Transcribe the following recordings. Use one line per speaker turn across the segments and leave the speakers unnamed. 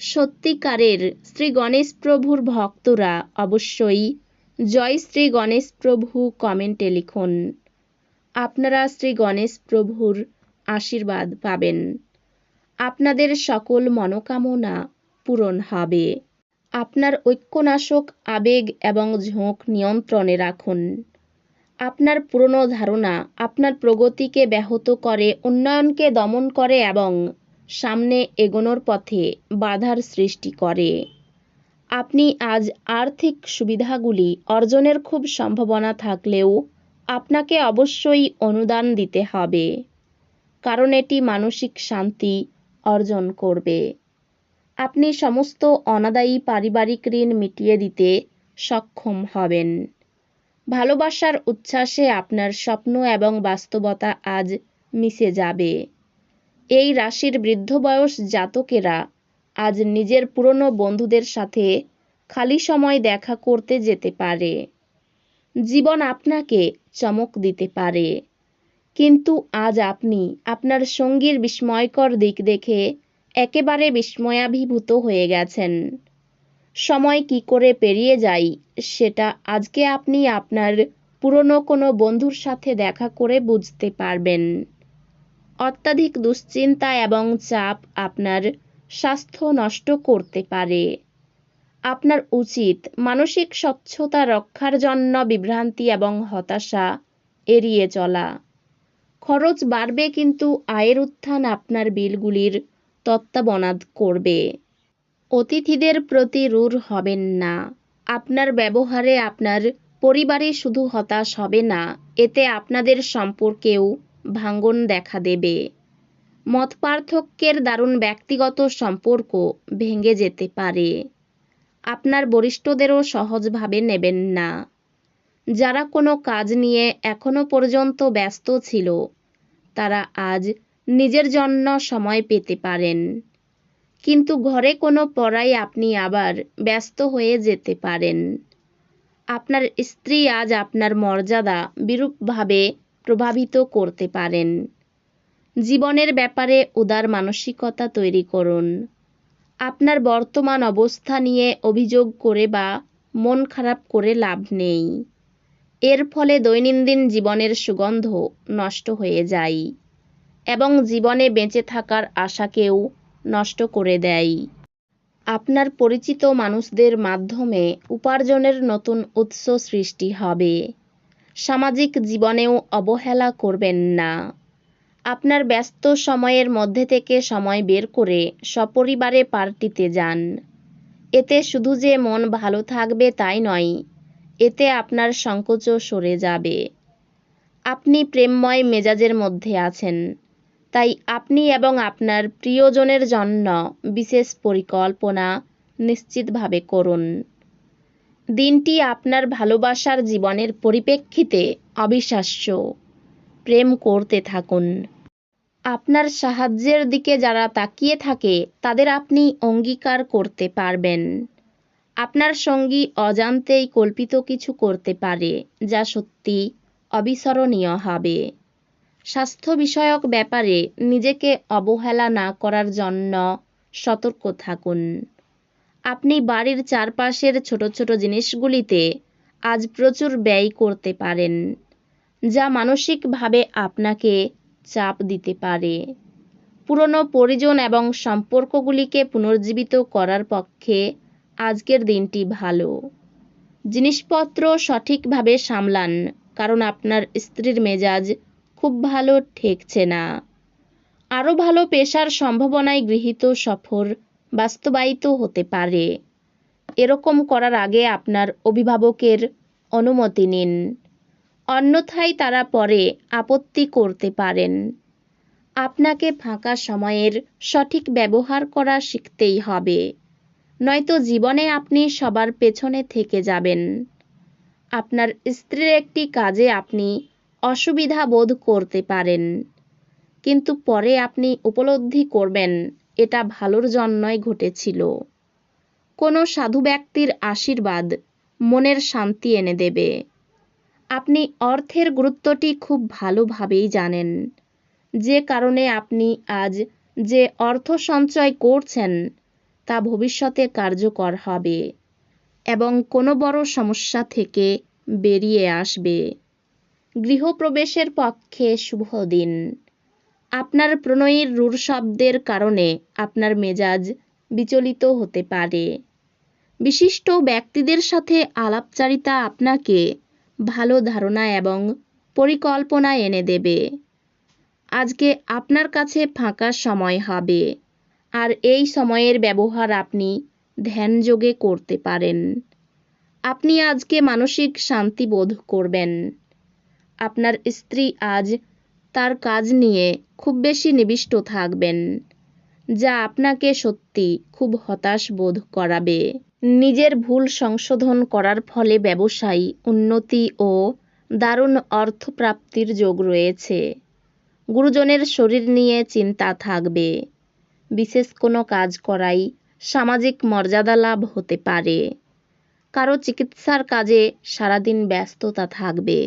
সত্যিকারের শ্রী গণেশ প্রভুর ভক্তরা অবশ্যই জয় শ্রী গণেশ প্রভু কমেন্টে লিখুন। আপনারা শ্রী গণেশ প্রভুর আশীর্বাদ পাবেন। আপনাদের সকল মনোকামনা পূরণ হবে। আপনার ঐক্যনাশক আবেগ এবং ঝোঁক নিয়ন্ত্রণে রাখুন। আপনার পুরনো ধারণা আপনার প্রগতিকে ব্যাহত করে, উন্নয়নকে দমন করে এবং সামনে এগোনোর পথে বাধার সৃষ্টি করে। আপনি আজ আর্থিক সুবিধাগুলি অর্জনের খুব সম্ভাবনা থাকলেও আপনাকে অবশ্যই অনুদান দিতে হবে, কারণ এটি মানসিক শান্তি অর্জন করবে। আপনি সমস্ত অনাদায়ী পারিবারিক ঋণ মিটিয়ে দিতে সক্ষম হবেন। ভালোবাসার উচ্ছ্বাসে আপনার স্বপ্ন এবং বাস্তবতা আজ মিশে যাবে। এই রাশির বৃদ্ধ বয়স জাতকেরা আজ নিজের পুরনো বন্ধুদের সাথে খালি সময় দেখা করতে যেতে পারে। জীবন আপনাকে চমক দিতে পারে। কিন্তু আজ আপনি আপনার সঙ্গীর বিস্ময়কর দিক দেখে একেবারে বিস্ময়াভিভূত হয়ে গেছেন। সময় কি করে পেরিয়ে যায় সেটা আজকে আপনি আপনার পুরনো কোনো বন্ধুর সাথে দেখা করে বুঝতে পারবেন। অত্যাধিক দুশ্চিন্তা এবং চাপ আপনার স্বাস্থ্য নষ্ট করতে পারে। আপনার উচিত মানসিক স্বচ্ছতা রক্ষার জন্য বিভ্রান্তি এবং হতাশা এড়িয়ে চলা। খরচ বাড়বে কিন্তু আয়ের উত্থান আপনার বিলগুলির তত্ত্বাবনাদ করবে। অতিথিদের প্রতি রূঢ় হবেন না। আপনার ব্যবহারে আপনার পরিবারে শুধু হতাশ হবে না, এতে আপনাদের সম্পর্কেও ভাঙ্গন দেখা দেবে। মত পার্থক্যের দারুণ ব্যক্তিগত সম্পর্ক ভেঙে যেতে পারে। আপনার বরিষ্ঠদেরও সহজভাবে নেবেন না। যারা কোনো কাজ নিয়ে এখনও পর্যন্ত ব্যস্ত ছিল, তারা আজ নিজের জন্য সময় পেতে পারেন। কিন্তু ঘরে কোনো পড়াই আপনি আবার ব্যস্ত হয়ে যেতে পারেন। আপনার স্ত্রী আজ আপনার মর্যাদা বিরূপভাবে প্রভাবিত করতে পারেন। জীবনের ব্যাপারে উদার মানসিকতা তৈরি করুন। আপনার বর্তমান অবস্থা নিয়ে অভিযোগ করে বা মন খারাপ করে লাভ নেই। এর ফলে দৈনন্দিন জীবনের সুগন্ধ নষ্ট হয়ে যায় এবং জীবনে বেঁচে থাকার আশাকেও নষ্ট করে দেয়। আপনার পরিচিত মানুষদের মাধ্যমে উপার্জনের নতুন উৎস সৃষ্টি হবে। সামাজিক জীবনেও অবহেলা করবেন না। আপনার ব্যস্ত সময়ের মধ্যে থেকে সময় বের করে সপরিবারে পার্টিতে যান। এতে শুধু যে মন ভালো থাকবে তাই নয়, এতে আপনার সংকোচও সরে যাবে। আপনি প্রেমময় মেজাজের মধ্যে আছেন, তাই আপনি এবং আপনার প্রিয়জনের জন্য বিশেষ পরিকল্পনা নিশ্চিতভাবে করুন। দিনটি আপনার ভালোবাসার জীবনের পরিপ্রেক্ষিতে অবিশ্বাস্য। প্রেম করতে থাকুন। আপনার সাহায্যের দিকে যারা তাকিয়ে থাকে, তাদের আপনি অঙ্গীকার করতে পারবেন। আপনার সঙ্গী অজান্তেই কল্পিত কিছু করতে পারে, যা সত্যি অবিস্মরণীয় হবে। স্বাস্থ্য বিষয়ক ব্যাপারে নিজেকে অবহেলা না করার জন্য সতর্ক থাকুন। আপনি বাড়ির চারপাশের ছোট ছোট জিনিসগুলিতে আজ প্রচুর ব্যয় করতে পারেন, যা মানসিকভাবে আপনাকে চাপ দিতে পারে। পুরনো পরিজন এবং সম্পর্কগুলিকে পুনর্জীবিত করার পক্ষে আজকের দিনটি ভালো। জিনিসপত্র সঠিকভাবে সামলান, কারণ আপনার স্ত্রীর মেজাজ খুব ভালো ঠেকছে না। আরও ভালো পেশার সম্ভাবনায় গৃহীত সফর বাস্তবায়িত হতে পারে। এরকম করার আগে আপনার অভিভাবকের অনুমতি নিন। অন্যথায় তারা পরে আপত্তি করতে পারেন। আপনাকে ফাঁকা সময়ের সঠিক ব্যবহার করা শিখতেই হবে। নয়তো জীবনে আপনি সবার পেছনে থেকে যাবেন। আপনার স্ত্রীর একটি কাজে আপনি অসুবিধা বোধ করতে পারেন। কিন্তু পরে আপনি উপলব্ধি করবেন। এটা ভালোর জন্যই ঘটেছিল। কোনো সাধু ব্যক্তির আশীর্বাদ মনের শান্তি এনে দেবে। আপনি অর্থের গুরুত্বটি খুব ভালোভাবেই জানেন। যে কারণে আপনি আজ যে অর্থ সঞ্চয় করছেন, তা ভবিষ্যতে কার্যকর হবে এবং কোনো বড় সমস্যা থেকে বেরিয়ে আসবে। গৃহপ্রবেশের পক্ষে শুভ দিন। আপনার প্রণয়ীর রূঢ় শব্দের কারণে আপনার মেজাজ বিচলিত হতে পারে। বিশিষ্ট ব্যক্তিদের সাথে আলাপচারিতা আপনাকে ভালো ধারণা এবং পরিকল্পনা এনে দেবে। আজকে আপনার কাছে ফাঁকা সময় হবে, আর এই সময়ের ব্যবহার আপনি ধ্যানযোগে করতে পারেন। আপনি আজকে মানসিক শান্তি বোধ করবেন। আপনার স্ত্রী আজ তার কাজ নিয়ে খুব বেশি নিবিষ্ট থাকবেন, যা আপনাকে সত্যি খুব হতাশ বোধ করাবে। নিজের ভুল সংশোধন করার ফলে ব্যবসায়ী উন্নতি ও দারুণ অর্থপ্রাপ্তির যোগ রয়েছে। গুরুজনের শরীর নিয়ে চিন্তা থাকবে। বিশেষ কোনো কাজ করাই সামাজিক মর্যাদা লাভ হতে পারে। কারও চিকিৎসার কাজে সারাদিন ব্যস্ততা থাকবে।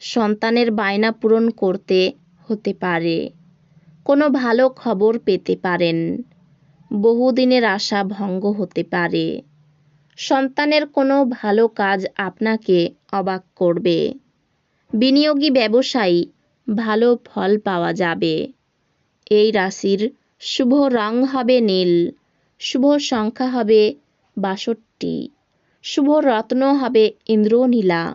সন্তানের বায়না পূরণ করতে হতে পারে। কোনো ভালো খবর পেতে পারেন। বহুদিনের আশা ভঙ্গ হতে পারে। সন্তানের কোনো ভালো কাজ আপনাকে অবাক করবে। বিনিয়োগী ব্যবসায়ী ভালো ফল পাওয়া যাবে। এই রাশির শুভ রং হবে নীল, শুভ সংখ্যা হবে বাষট্টি, শুভ রত্ন হবে ইন্দ্রনীলা।